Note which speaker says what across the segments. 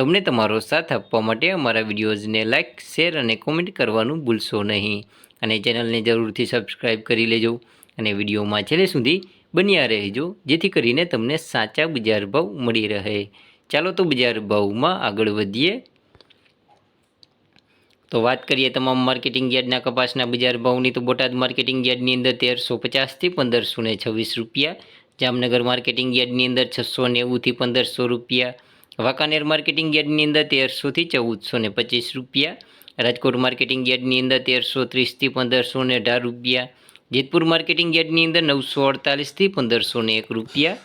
Speaker 1: તમને તમારો સાથ આપવા માટે અમારા વિડીયોઝને લાઇક શેર અને કોમેન્ટ કરવાનું ભૂલશો નહીં. અને ચેનલને જરૂરથી સબસ્ક્રાઈબ કરી લેજો અને વિડીયોમાં છેલ્લે સુધી બન્યા રહેજો, જેથી કરીને તમને સાચા બજાર ભાવ મળી રહે. ચાલો તો બજાર ભાવમાં આગળ વધીએ. તો વાત કરીએ તમામ માર્કેટિંગ યાર્ડના કપાસના બજાર ભાવની, તો બોટાદ માર્કેટિંગ યાર્ડની અંદર તેરસો પચાસથી પંદરસો છવ્વીસ રૂપિયા. જામનગર માર્કેટિંગ યાર્ડની અંદર છસો નેવુંથી પંદરસો રૂપિયા. વાંકાનેર માર્કેટિંગ યાર્ડની અંદર તેરસોથી ચૌદસો ને પચીસ રૂપિયા, રાજકોટ માર્કેટિંગ યાર્ડની અંદર તેરસો ત્રીસથી પંદરસો ને અઢાર રૂપિયા, જેતપુર માર્કેટિંગ યાર્ડની અંદર નવસો અડતાલીસથી પંદરસો ને એક રૂપિયા,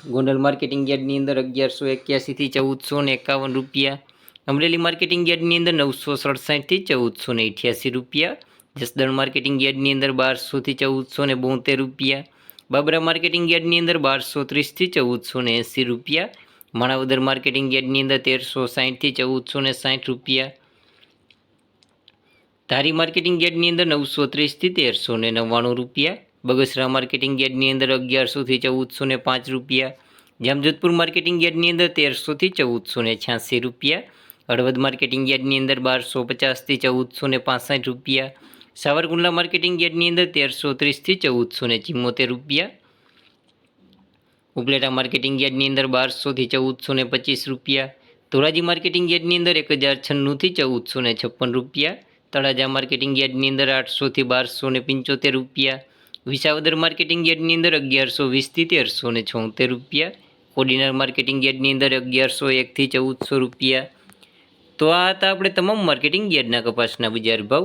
Speaker 1: ગોંડલ માર્કેટિંગ યાર્ડની અંદર અગિયારસો એક્યાસીથી ચૌદસો ને એકાવન રૂપિયા, અમરેલી માર્કેટિંગ યાર્ડની અંદર નવસો સડસાઠથી ચૌદસો ને અઠ્યાસી રૂપિયા, જસદણ માર્કેટિંગ યાર્ડની અંદર બારસોથી ચૌદસો ને બોતેર રૂપિયા, બાબરા માર્કેટિંગ યાર્ડની અંદર બારસો ત્રીસથી ચૌદસો ને એંસી રૂપિયા માણાવદર માર્કેટિંગ યાર્ડની અંદર તેરસો સાહીઠથી ચૌદસો ને સાઠ રૂપિયા. ધારી માર્કેટિંગ યાર્ડની અંદર નવસો ત્રીસથી તેરસો ને નવ્વાણું રૂપિયા. બગસરા માર્કેટિંગ યાર્ડની અંદર અગિયારસોથી ચૌદસો ને પાંચ રૂપિયા. જામજોધપુર માર્કેટિંગ યાર્ડની અંદર તેરસોથી ચૌદસો ને છ્યાસી રૂપિયા. હળવદ માર્કેટિંગ યાર્ડની અંદર બારસો પચાસથી ચૌદસો ને પાસઠ રૂપિયા. સાવરકુંડલા માર્કેટિંગ યાર્ડની અંદર તેરસો ત્રીસથી ચૌદસો ને ચિમ્મોતેર રૂપિયા. ઉપલેટા માર્કેટિંગ યાર્ડની અંદર બારસોથી ચૌદસો ને પચીસ રૂપિયા, ધોરાજી માર્કેટિંગ યાર્ડની અંદર એક હજાર છન્નુંથી ચૌદસો ને છપ્પન રૂપિયા, તળાજા માર્કેટિંગ યાર્ડની અંદર આઠસોથી બારસો ને પંચોતેર રૂપિયા, વિસાવદર માર્કેટિંગ યાર્ડની અંદર અગિયારસો વીસથી તેરસો ને છોતેર રૂપિયા, કોડીનાર માર્કેટિંગ યાર્ડની અંદર અગિયારસો એકથી ચૌદસો રૂપિયા. તો આ હતા આપણે તમામ માર્કેટિંગ યાર્ડના કપાસના બજાર ભાવ.